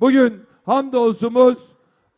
Bugün hamdolsumuz,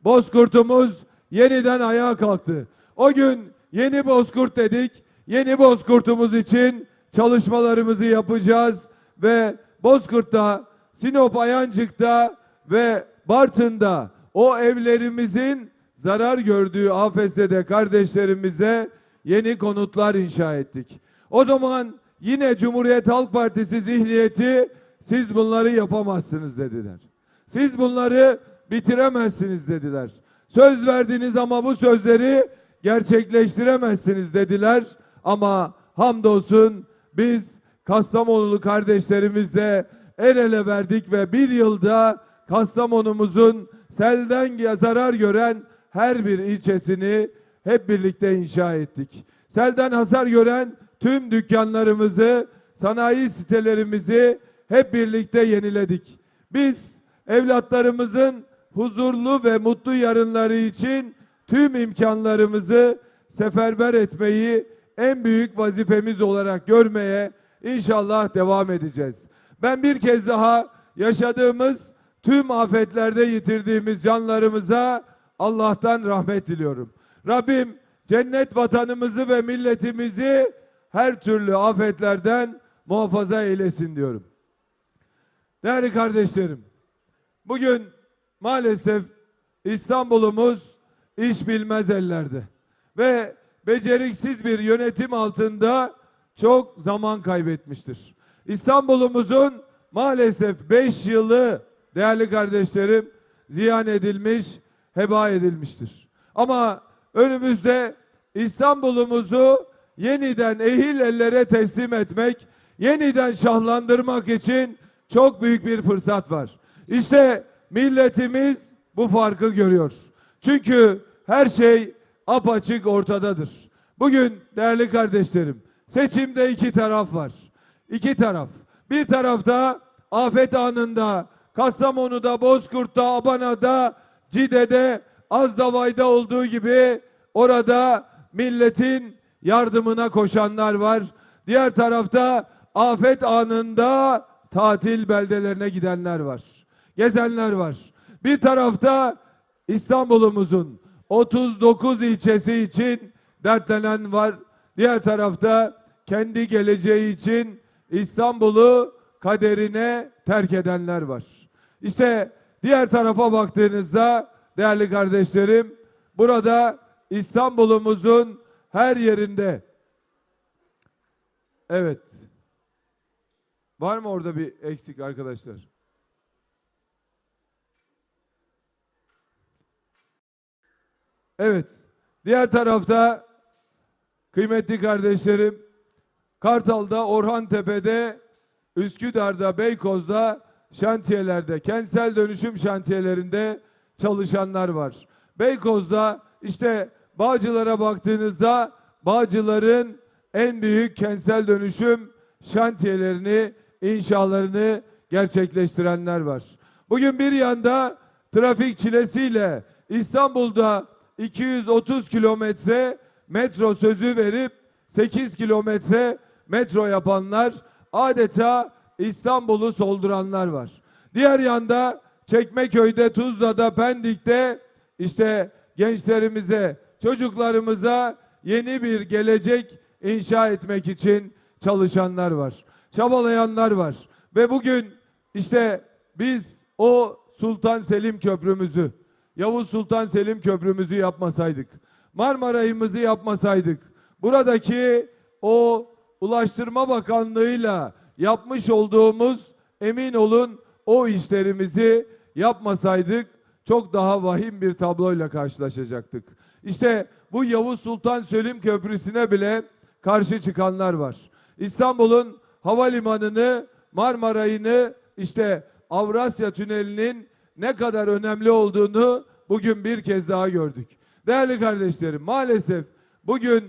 bozkurtumuz yeniden ayağa kalktı. O gün yeni bozkurt dedik. Yeni bozkurtumuz için çalışmalarımızı yapacağız ve Bozkurt'ta, Sinop Ayancık'ta ve Bartın'da o evlerimizin zarar gördüğü AFS'de kardeşlerimize yeni konutlar inşa ettik. O zaman yine Cumhuriyet Halk Partisi zihniyeti siz bunları yapamazsınız dediler. Siz bunları bitiremezsiniz dediler. Söz verdiniz ama bu sözleri gerçekleştiremezsiniz dediler. Ama hamdolsun biz Kastamonulu kardeşlerimizle el ele verdik ve bir yılda Kastamonumuzun selden zarar gören her bir ilçesini hep birlikte inşa ettik. Selden hasar gören tüm dükkanlarımızı, sanayi sitelerimizi hep birlikte yeniledik. Biz evlatlarımızın huzurlu ve mutlu yarınları için tüm imkanlarımızı seferber etmeyi en büyük vazifemiz olarak görmeye inşallah devam edeceğiz. Ben bir kez daha yaşadığımız tüm afetlerde yitirdiğimiz canlarımıza Allah'tan rahmet diliyorum. Rabbim cennet vatanımızı ve milletimizi her türlü afetlerden muhafaza eylesin diyorum. Değerli kardeşlerim, bugün maalesef İstanbul'umuz iş bilmez ellerde ve beceriksiz bir yönetim altında çok zaman kaybetmiştir. İstanbul'umuzun maalesef 5 yılı değerli kardeşlerim ziyan edilmiş, heba edilmiştir. Ama önümüzde İstanbul'umuzu yeniden ehil ellere teslim etmek, yeniden şahlandırmak için çok büyük bir fırsat var. İşte milletimiz bu farkı görüyor. Çünkü her şey apaçık ortadadır. Bugün değerli kardeşlerim, seçimde iki taraf var. İki taraf. Bir tarafta afet anında Kastamonu'da, Bozkurt'ta, Abana'da, Cide'de, Azdavay'da olduğu gibi orada milletin yardımına koşanlar var. Diğer tarafta afet anında tatil beldelerine gidenler var. Gezenler var. Bir tarafta İstanbul'umuzun 39 ilçesi için dertlenen var. Diğer tarafta kendi geleceği için İstanbul'u kaderine terk edenler var. İşte diğer tarafa baktığınızda değerli kardeşlerim burada İstanbul'umuzun her yerinde Evet. Var mı orada bir eksik arkadaşlar? Evet. Diğer tarafta kıymetli kardeşlerim Kartal'da, Orhantepe'de, Üsküdar'da, Beykoz'da şantiyelerde, kentsel dönüşüm şantiyelerinde çalışanlar var. Beykoz'da işte Bağcılar'a baktığınızda Bağcılar'ın en büyük kentsel dönüşüm şantiyelerini, inşalarını gerçekleştirenler var. Bugün bir yanda trafik çilesiyle İstanbul'da 230 kilometre metro sözü verip 8 kilometre metro yapanlar adeta İstanbul'u solduranlar var. Diğer yanda Çekmeköy'de, Tuzla'da, Pendik'te işte gençlerimize, çocuklarımıza yeni bir gelecek inşa etmek için çalışanlar var. Çabalayanlar var. Ve bugün işte biz o Sultan Selim Köprümüzü, Yavuz Sultan Selim Köprümüzü yapmasaydık, Marmaray'ımızı yapmasaydık, buradaki o Ulaştırma Bakanlığı'yla yapmış olduğumuz emin olun o işlerimizi yapmasaydık çok daha vahim bir tabloyla karşılaşacaktık. İşte bu Yavuz Sultan Selim Köprüsü'ne bile karşı çıkanlar var. İstanbul'un havalimanını, Marmaray'ını, işte Avrasya Tüneli'nin ne kadar önemli olduğunu bugün bir kez daha gördük. Değerli kardeşlerim, maalesef bugün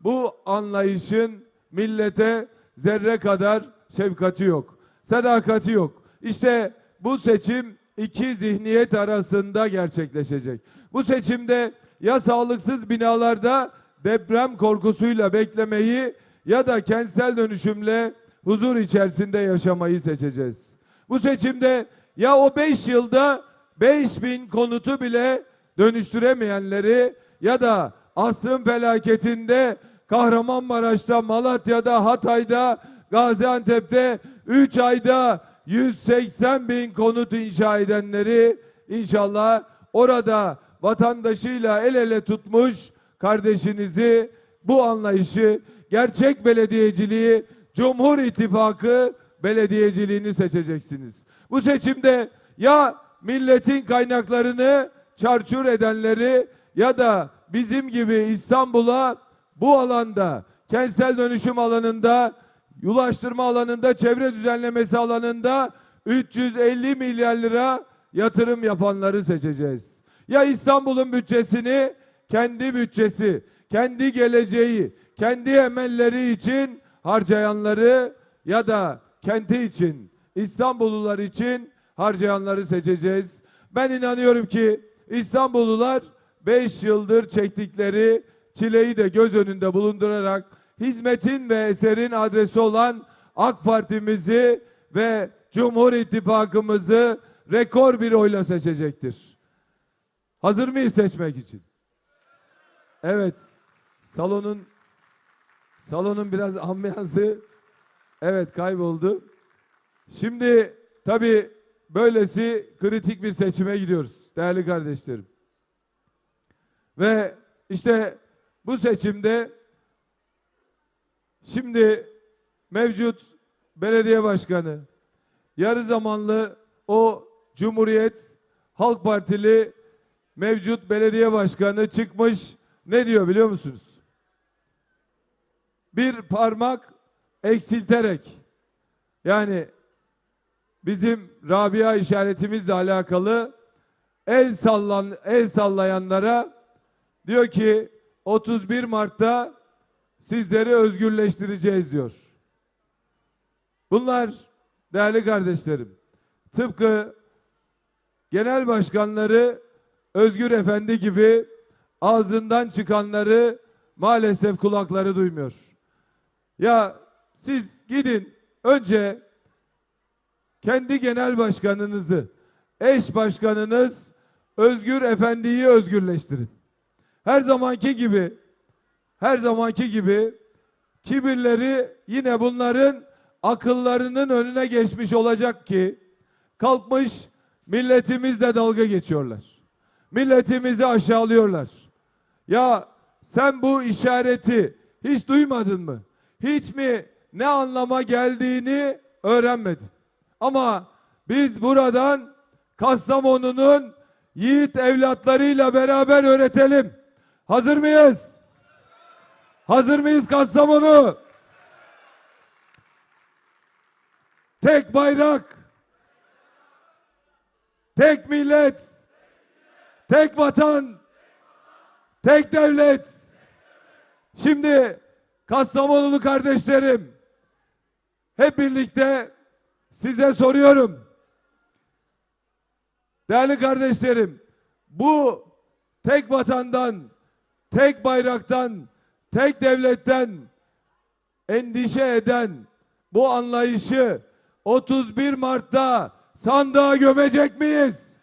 bu anlayışın millete zerre kadar şefkati yok, sadakati yok. İşte bu seçim iki zihniyet arasında gerçekleşecek. Bu seçimde ya sağlıksız binalarda deprem korkusuyla beklemeyi ya da kentsel dönüşümle huzur içerisinde yaşamayı seçeceğiz. Bu seçimde ya o beş yılda 5000 konutu bile dönüştüremeyenleri ya da asrın felaketinde Kahramanmaraş'ta, Malatya'da, Hatay'da, Gaziantep'te 3 ayda 180 bin konut inşa edenleri inşallah orada vatandaşıyla el ele tutmuş kardeşinizi bu anlayışı gerçek belediyeciliği Cumhur İttifakı belediyeciliğini seçeceksiniz. Bu seçimde ya milletin kaynaklarını çarçur edenleri ya da bizim gibi İstanbul'a bu alanda kentsel dönüşüm alanında ulaştırma alanında çevre düzenlemesi alanında 350 milyar lira yatırım yapanları seçeceğiz. Ya İstanbul'un bütçesini kendi bütçesi, kendi geleceği, kendi emelleri için harcayanları ya da kenti için, İstanbullular için harcayanları seçeceğiz. Ben inanıyorum ki İstanbullular 5 yıldır çektikleri çileyi de göz önünde bulundurarak hizmetin ve eserin adresi olan AK Parti'mizi ve Cumhur İttifakımızı rekor bir oyla seçecektir. Hazır mıyız seçmek için? Evet. Salonun salonun biraz ambiyansı evet kayboldu. Şimdi tabii böylesi kritik bir seçime gidiyoruz değerli kardeşlerim. Ve işte bu seçimde şimdi mevcut belediye başkanı, yarı zamanlı o Cumhuriyet Halk Partili mevcut belediye başkanı çıkmış ne diyor biliyor musunuz? Bir parmak eksilterek yani bizim Rabia işaretimizle alakalı el sallan el sallayanlara diyor ki 31 Mart'ta sizleri özgürleştireceğiz diyor. Bunlar değerli kardeşlerim tıpkı genel başkanları Özgür Efendi gibi ağzından çıkanları maalesef kulakları duymuyor. Ya siz gidin önce kendi genel başkanınızı, eş başkanınız Özgür Efendi'yi özgürleştirin. Her zamanki gibi, her zamanki gibi kibirleri yine bunların akıllarının önüne geçmiş olacak ki kalkmış milletimizle dalga geçiyorlar. Milletimizi aşağılıyorlar. Ya sen bu işareti hiç duymadın mı? Hiç mi ne anlama geldiğini öğrenmedin? Ama biz buradan Kastamonu'nun yiğit evlatlarıyla beraber öğretelim. Hazır mıyız? Hazır mıyız Kastamonu? Tek bayrak, tek millet, tek vatan, tek devlet. Şimdi Kastamonulu kardeşlerim, hep birlikte size soruyorum. Değerli kardeşlerim, bu tek vatandan, tek bayraktan, tek devletten endişe eden bu anlayışı 31 Mart'ta sandığa gömecek miyiz?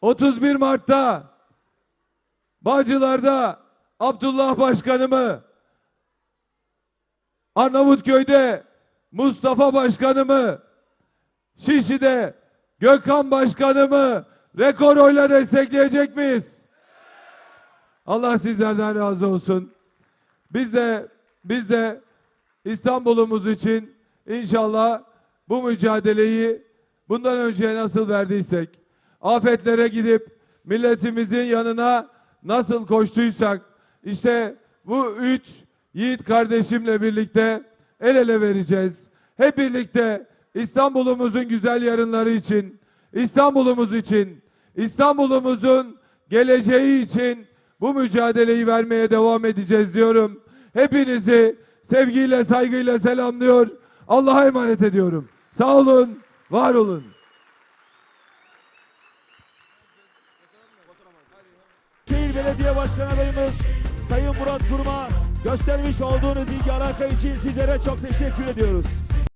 31 Mart'ta Bağcılar'da Abdullah Başkanımı, Arnavutköy'de Mustafa Başkanımı, Şişli'de Gökhan Başkanımı rekor oyla destekleyecek miyiz? Allah sizlerden razı olsun. Biz de biz de İstanbul'umuz için inşallah bu mücadeleyi bundan önce nasıl verdiysek, afetlere gidip milletimizin yanına nasıl koştuysak, işte bu üç yiğit kardeşimle birlikte el ele vereceğiz. Hep birlikte İstanbul'umuzun güzel yarınları için, İstanbul'umuz için, İstanbul'umuzun geleceği için bu mücadeleyi vermeye devam edeceğiz diyorum. Hepinizi sevgiyle, saygıyla selamlıyor. Allah'a emanet ediyorum. Sağ olun, var olun. Şehir Belediye Başkan adayımız Sayın Murat Kurum'a göstermiş olduğunuz ilgi alaka için sizlere çok teşekkür ediyoruz.